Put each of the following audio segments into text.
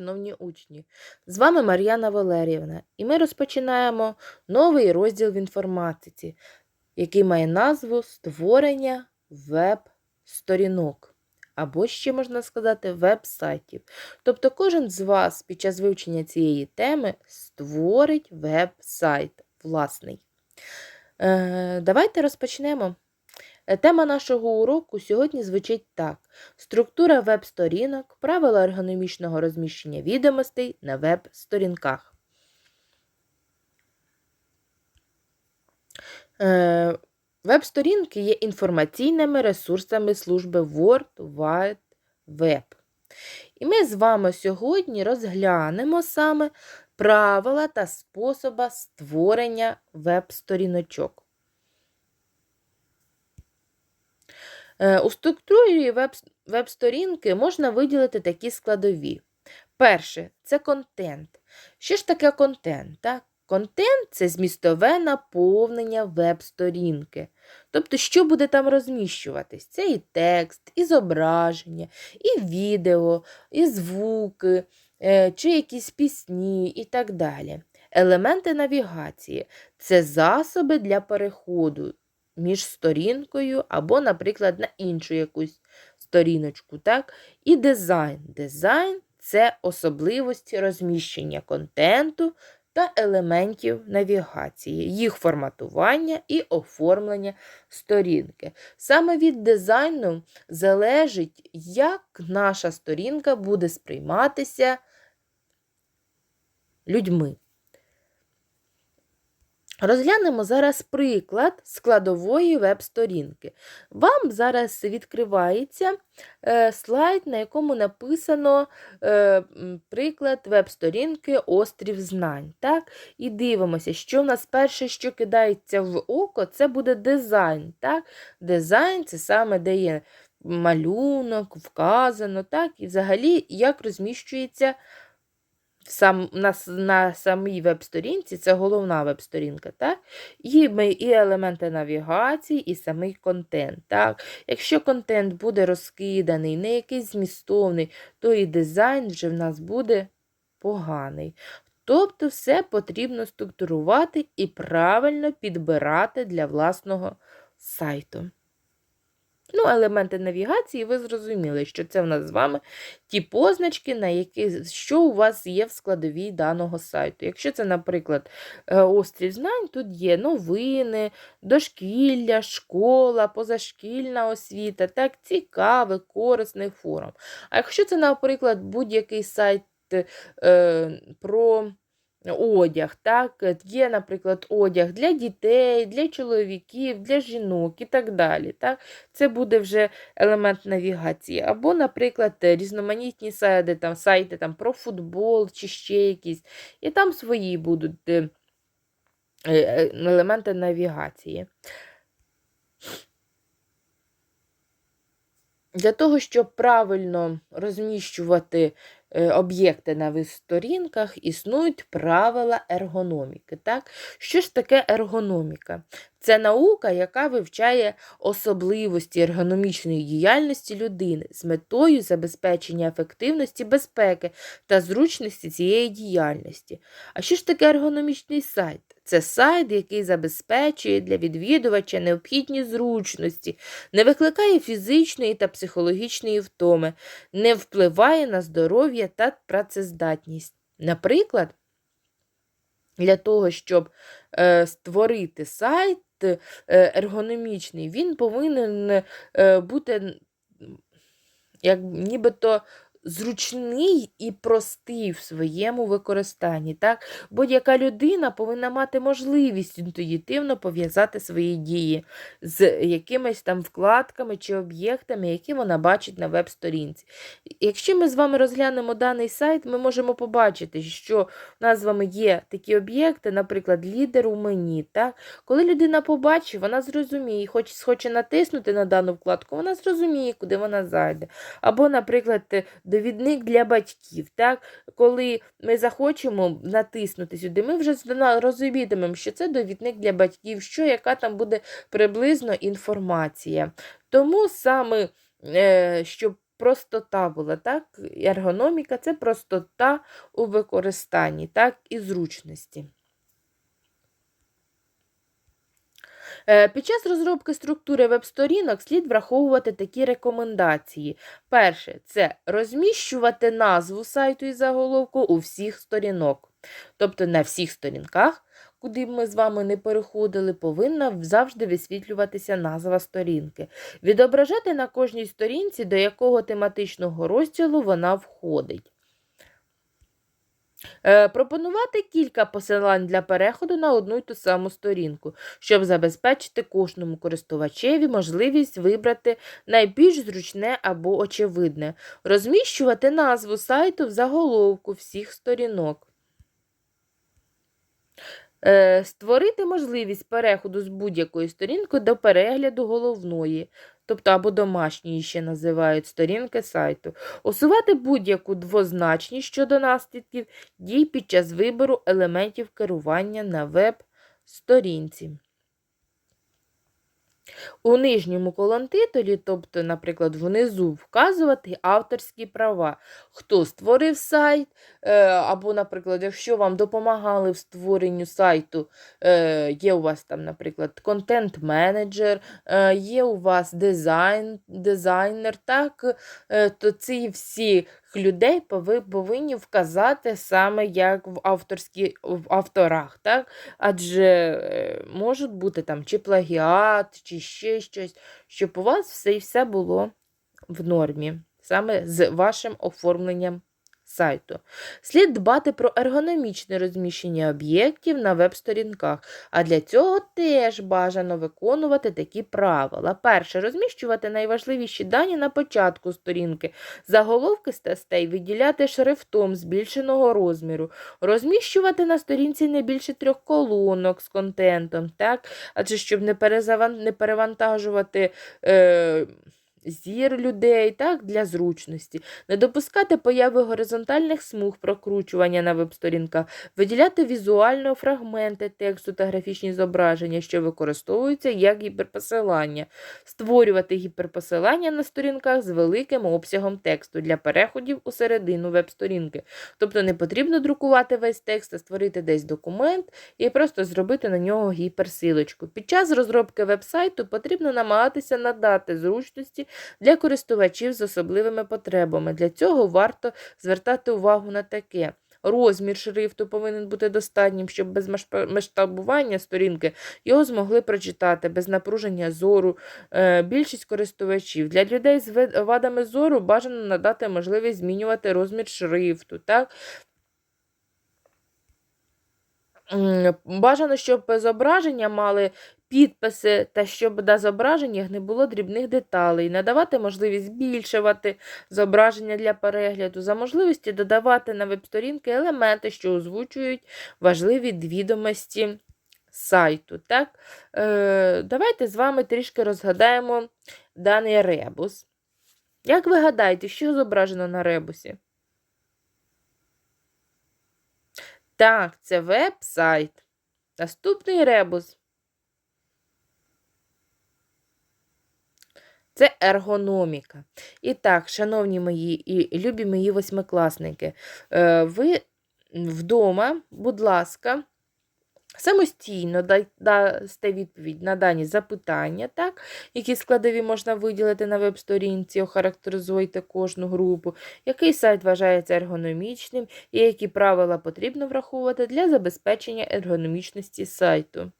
Шановні учні, з вами Мар'яна Валеріївна, і ми розпочинаємо новий розділ в інформатиці, який має назву Створення веб-сторінок, або ще можна сказати веб-сайтів. Тобто кожен з вас під час вивчення цієї теми створить веб-сайт власний. Е, давайте розпочнемо. Е, Тема нашого уроку сьогодні звучить так: структура веб-сторінок, правила ергономічного розміщення відомостей на веб-сторінках. Е, Веб-сторінки є інформаційними ресурсами служби World Wide Web. І ми з вами сьогодні розглянемо саме правила та способи створення веб-сторіночок. У структурі веб- веб-сторінки можна виділити такі складові. Перше це контент. Що ж таке контент? Так? Контент це змістове наповнення веб-сторінки. Тобто, що буде там розміщуватись? Це і текст, і зображення, і відео, і звуки, е, чи якісь пісні і так далі. Елементи навігації це засоби для переходу між сторінкою або, наприклад, на іншу якусь сторіночку. Так? І дизайн. Дизайн це особливості розміщення контенту та елементів навігації, їх форматування і оформлення сторінки. Саме від дизайну залежить, як наша сторінка буде сприйматися людьми. Розглянемо зараз приклад складової веб-сторінки. Вам зараз відкривається е, слайд, на якому написано е, приклад веб-сторінки Острів Знань. Так? І дивимося, що в нас перше, що кидається в око, це буде дизайн. Так? Дизайн це саме де є малюнок, вказано, так? і взагалі як розміщується сам, на, на самій веб-сторінці, це головна веб-сторінка, так? І, ми, і елементи навігації, і самий контент. Так? Якщо контент буде розкиданий, не якийсь змістовний, то і дизайн вже в нас буде поганий. Тобто все потрібно структурувати і правильно підбирати для власного сайту. Ну, елементи навігації, ви зрозуміли, що це в нас з вами ті позначки, на які, що у вас є в складовій даного сайту. Якщо це, наприклад, е, острів знань, тут є новини, дошкілля, школа, позашкільна освіта, так, цікавий, корисний форум. А якщо це, наприклад, будь-який сайт е, про одяг, так, є, наприклад, одяг для дітей, для чоловіків, для жінок і так далі. Так? Це буде вже елемент навігації. Або, наприклад, різноманітні сайти, там, сайти там, про футбол чи ще якісь. І там свої будуть е, е, елементи навігації. Для того, щоб правильно розміщувати е, об'єкти на веб-сторінках, існують правила ергономіки. Так? Що ж таке ергономіка? Це наука, яка вивчає особливості ергономічної діяльності людини з метою забезпечення ефективності, безпеки та зручності цієї діяльності. А що ж таке ергономічний сайт? Це сайт, який забезпечує для відвідувача необхідні зручності, не викликає фізичної та психологічної втоми, не впливає на здоров'я та працездатність. Наприклад, для того, щоб е, створити сайт е, ергономічний, він повинен е, бути як нібито зручний і простий в своєму використанні. Так? Будь-яка людина повинна мати можливість інтуїтивно пов'язати свої дії з якимись там вкладками чи об'єктами, які вона бачить на веб-сторінці. Якщо ми з вами розглянемо даний сайт, ми можемо побачити, що у нас з вами є такі об'єкти, наприклад, лідер у мені. Так? Коли людина побачить, вона зрозуміє, хоч схоче натиснути на дану вкладку, вона зрозуміє, куди вона зайде. Або, наприклад, довідник для батьків. Так? Коли ми захочемо натиснути сюди, ми вже розумітимемо, що це довідник для батьків, що яка там буде приблизно інформація. Тому саме, е, щоб простота була, так? Ергономіка це простота у використанні, так, і зручності. Е, Під час розробки структури веб-сторінок слід враховувати такі рекомендації. Перше це розміщувати назву сайту і заголовку у всіх сторінок. Тобто на всіх сторінках, куди б ми з вами не переходили, повинна завжди висвітлюватися назва сторінки. Відображати на кожній сторінці, до якого тематичного розділу вона входить. Е, Пропонувати кілька посилань для переходу на одну й ту саму сторінку, щоб забезпечити кожному користувачеві можливість вибрати найбільш зручне або очевидне, розміщувати назву сайту в заголовку всіх сторінок. Е, Створити можливість переходу з будь-якої сторінки до перегляду головної, тобто або домашньої ще називають сторінки сайту, усувати будь-яку двозначність щодо наслідків дій під час вибору елементів керування на веб-сторінці. У нижньому колонтитулі, тобто, наприклад, внизу, вказувати авторські права, хто створив сайт, е, або, наприклад, якщо вам допомагали в створенню сайту, е, є у вас там, наприклад, контент-менеджер, е, є у вас дизайн, дизайнер, так, то ці всі людей ви повинні вказати саме як в авторські в авторах, так? Адже е, можуть бути там чи плагіат, чи ще щось, щоб у вас все і все було в нормі, саме з вашим оформленням сайту. Слід дбати про ергономічне розміщення об'єктів на веб-сторінках, а для цього теж бажано виконувати такі правила. Перше, розміщувати найважливіші дані на початку сторінки, заголовки статей виділяти шрифтом збільшеного розміру, розміщувати на сторінці не більше трьох колонок з контентом, так? адже щоб не, перевантажувати. Е... Зір людей так, для зручності, не допускати появи горизонтальних смуг прокручування на веб-сторінках, виділяти візуально фрагменти тексту та графічні зображення, що використовуються як гіперпосилання, створювати гіперпосилання на сторінках з великим обсягом тексту для переходів у середину веб-сторінки. Тобто не потрібно друкувати весь текст, а створити десь документ і просто зробити на нього гіперсилочку. Під час розробки веб-сайту потрібно намагатися надати зручності для користувачів з особливими потребами. Для цього варто звертати увагу на таке. Розмір шрифту повинен бути достатнім, щоб без масштабування сторінки його змогли прочитати без напруження зору. Е, Більшість користувачів для людей з вадами зору бажано надати можливість змінювати розмір шрифту. Так? Бажано, щоб зображення мали підписи та щоб на зображеннях не було дрібних деталей, надавати можливість збільшувати зображення для перегляду, за можливості додавати на веб-сторінки елементи, що озвучують важливі відомості сайту. Так? Е, давайте з вами трішки розгадаємо даний ребус. Як ви гадаєте, що зображено на ребусі? Так, це веб-сайт. Наступний ребус. Це ергономіка. І так, шановні мої і любі мої восьмикласники, е, ви вдома, будь ласка, самостійно дасте відповідь на дані запитання, так, які складові можна виділити на веб-сторінці, охарактеризуйте кожну групу, який сайт вважається ергономічним і які правила потрібно враховувати для забезпечення ергономічності сайту.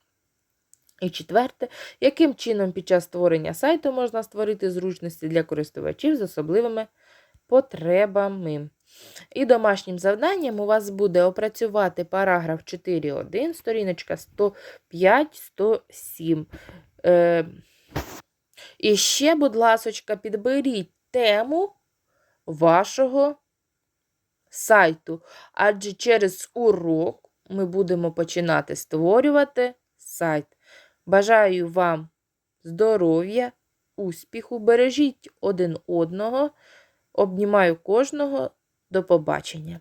І четверте, яким чином під час створення сайту можна створити зручності для користувачів з особливими потребами. І домашнім завданням у вас буде опрацювати параграф 4.1, сторіночка 105-107. Е, і ще, будь ласочка, підберіть тему вашого сайту, адже через урок ми будемо починати створювати сайт. Бажаю вам здоров'я, успіху, бережіть один одного. Обнімаю кожного. До побачення.